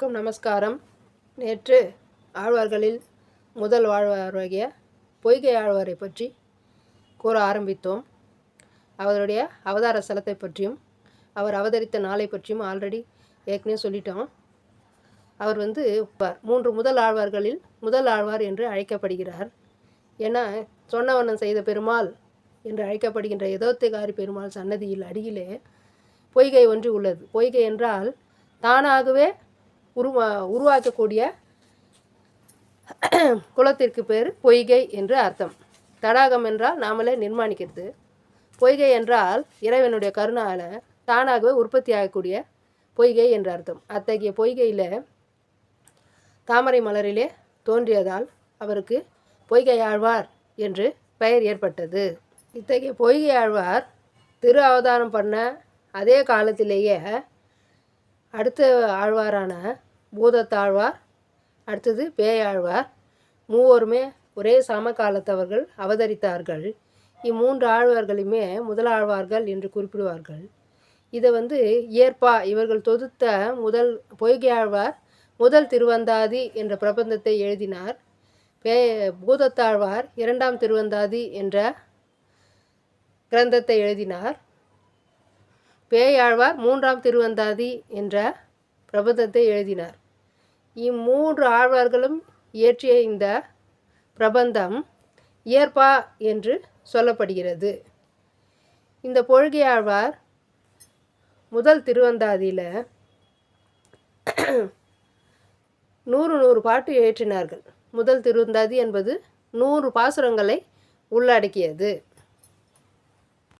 அனைவருக்கும் நமஸ்காரம். நேற்று ஆழ்வார்களில் முதல் வாழ்வாராகிய பொய்கை ஆழ்வாரை பற்றி கூற ஆரம்பித்தோம். அவருடைய அவதார ஸ்தலத்தை பற்றியும் அவர் அவதரித்த நாளை பற்றியும் ஆல்ரெடி ஏற்கனவே சொல்லிட்டோம். அவர் வந்து மூன்று முதல் ஆழ்வார்களில் முதல் ஆழ்வார் என்று அழைக்கப்படுகிறார். ஏன்னா சொன்னவண்ணம் செய்த பெருமாள் என்று அழைக்கப்படுகின்ற எதோத்திகாரி பெருமாள் சன்னதியில் அடியிலே பொய்கை ஒன்று உள்ளது. பொய்கை என்றால் தானாகவே உருவா உருவாக்கக்கூடிய குளத்திற்கு பேர் பொய்கை என்று அர்த்தம். தடாகம் என்றால் நாமளே நிர்மாணிக்கிறது. பொய்கை என்றால் இறைவனுடைய கருணால தானாகவே உற்பத்தி ஆகக்கூடிய பொய்கை என்று அர்த்தம். அத்தகைய பொய்கையில் தாமரை மலரிலே தோன்றியதால் அவருக்கு பொய்கை ஆழ்வார் என்று பெயர் ஏற்பட்டது. இத்தகைய பொய்கை ஆழ்வார் திரு அவதாரம் பண்ண அதே காலத்திலேயே அடுத்த ஆழ்வாரான பூதத்தாழ்வார் அடுத்தது பேயாழ்வார். மூவருமே ஒரே சமகாலத்தவர்கள் அவதரித்தார்கள். இம்மூன்று ஆழ்வார்களையுமே முதலாழ்வார்கள் என்று குறிப்பிடுவார்கள். இதை வந்து இயற்பா இவர்கள் தொகுத்த முதல் பொய்கையாழ்வார் முதல் திருவந்தாதி என்ற பிரபந்தத்தை எழுதினார். பே பூதத்தாழ்வார் இரண்டாம் திருவந்தாதி என்ற கிரந்தத்தை எழுதினார். பேயாழ்வார் மூன்றாம் திருவந்தாதி என்ற பிரபந்தத்தை எழுதினார். இம்மூன்று ஆழ்வார்களும் இயற்றிய இந்த பிரபந்தம் இயற்பா என்று சொல்லப்படுகிறது. இந்த பொழுகை ஆழ்வார் முதல் திருவந்தாதியில் நூறு நூறு பாட்டு இயற்றினார்கள். முதல் திருவந்தாதி என்பது நூறு பாசுரங்களை உள்ளடக்கியது.